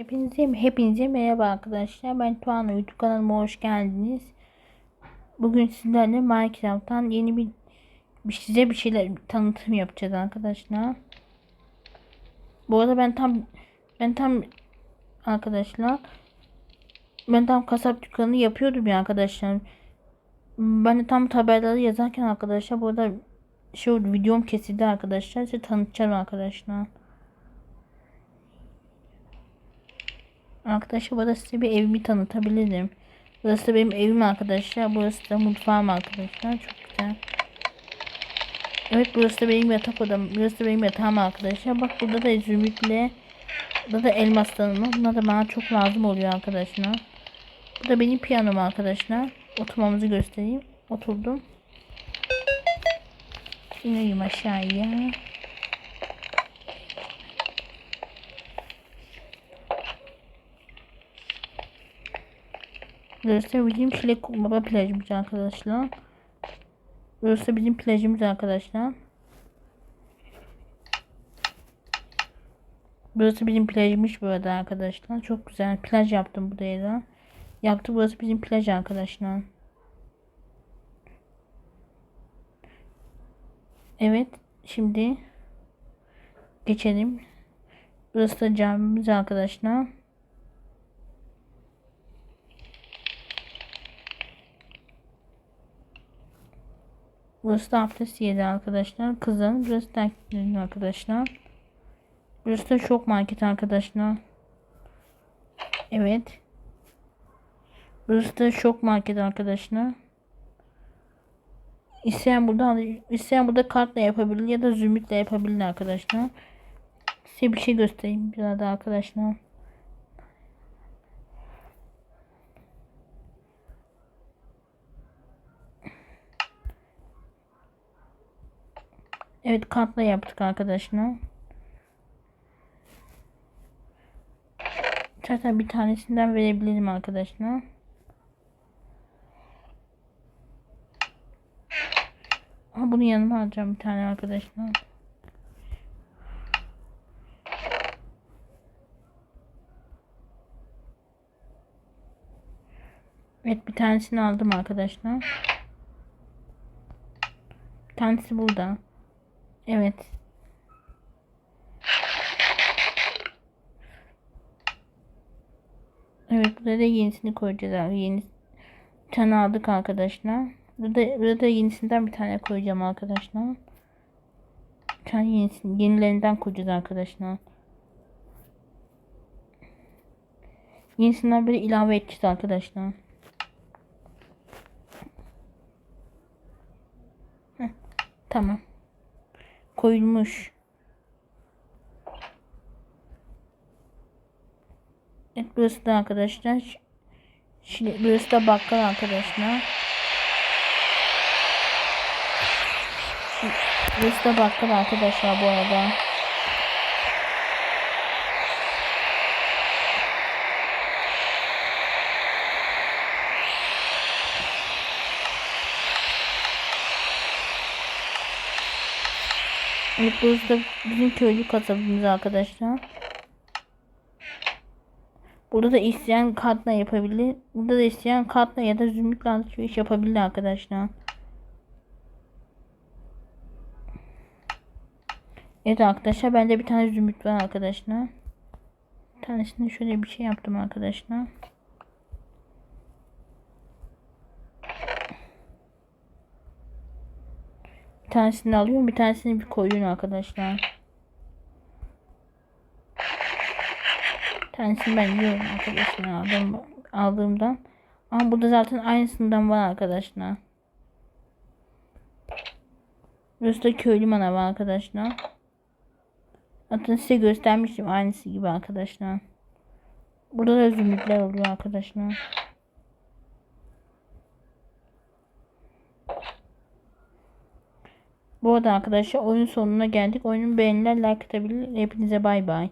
Hepinize, hepinize merhaba arkadaşlar. Ben Tuana YouTube kanalıma hoş geldiniz. Bugün sizlerle Minecraft'tan yeni bir, bir size bir şeyler tanıtım yapacağız arkadaşlar. Bu arada ben tam ben tam arkadaşlar ben tam kasap dükkanı yapıyordum ya arkadaşlar. Ben de tam tabelaları yazarken arkadaşlar bu arada şu videom kesildi arkadaşlar. Size tanıtacağım arkadaşlar. Arkadaşlar burada size bir evimi tanıtabilirim. Burası da benim evim arkadaşlar. Burası da mutfağım arkadaşlar. Çok güzel. Evet burası da benim yatak odam. Burası da benim yatağım arkadaşlar. Bak burada da zümrütle. Burada da elmaslarım. Bunlar da bana çok lazım oluyor arkadaşlar. Bu da benim piyanom arkadaşlar. Oturmamızı göstereyim. Oturdum. İneyim aşağıya. Bizim Çilek Kumaba plajımız arkadaşlar. Burası bizim plajımız arkadaşlar. Burası bizim plajımız burada arkadaşlar. Çok güzel plaj yaptım buraya da. Yaptı burası bizim plaj arkadaşlar. Evet şimdi geçelim. Burası da camimiz arkadaşlar. Burası da abdest yeri arkadaşlar. Kızın. Burası da arkadaşlar. Burası da şok market arkadaşlar. Evet. Burası da şok market arkadaşlar. İsteyen burada isteyen burada kartla yapabilir ya da zümrütle yapabilir arkadaşlar. Size bir şey göstereyim biraz da arkadaşlar. Evet kartla yaptık arkadaşlar. Zaten bir tanesinden verebilirim arkadaşlar. Ama bunu yanıma alacağım bir tane arkadaşlar. Evet bir tanesini aldım arkadaşlar. Bir tanesi burada. Evet. Evet burada da yenisini koyacağız abi. Yeni tane aldık arkadaşlar. Burada, burada yenisinden bir tane koyacağım arkadaşlar. Bir yenisini, yenilerinden koyacağız arkadaşlar. Yenisinden böyle ilave edeceğiz arkadaşlar. Heh, tamam koyulmuş. Evet burası da arkadaşlar. Şimdi burası da bakkal arkadaşlar. Burası da bakkal arkadaşlar bu arada. Evet burası da bizim köylü kasabımız arkadaşlar. Burada da isteyen kartla yapabilir. Burada da isteyen kartla ya da zümrütle alışveriş yapabilir arkadaşlar. Evet arkadaşlar bende bir tane zümrüt var arkadaşlar. Bir tanesinde şöyle bir şey yaptım arkadaşlar. Tanesini alıyorum. Bir tanesini bir koyuyorum arkadaşlar. Bir tanesini ben yiyorum arkadaşlar. Aldım, aldığımdan. Ama burada zaten aynısından var arkadaşlar. Burası da köylü manavı arkadaşlar. Zaten size göstermiştim aynısı gibi arkadaşlar. Burada da zümrütler oluyor arkadaşlar. Bu arada arkadaşlar oyun sonuna geldik. Oyunun beğeniler like atabilir. Hepinize bay bay.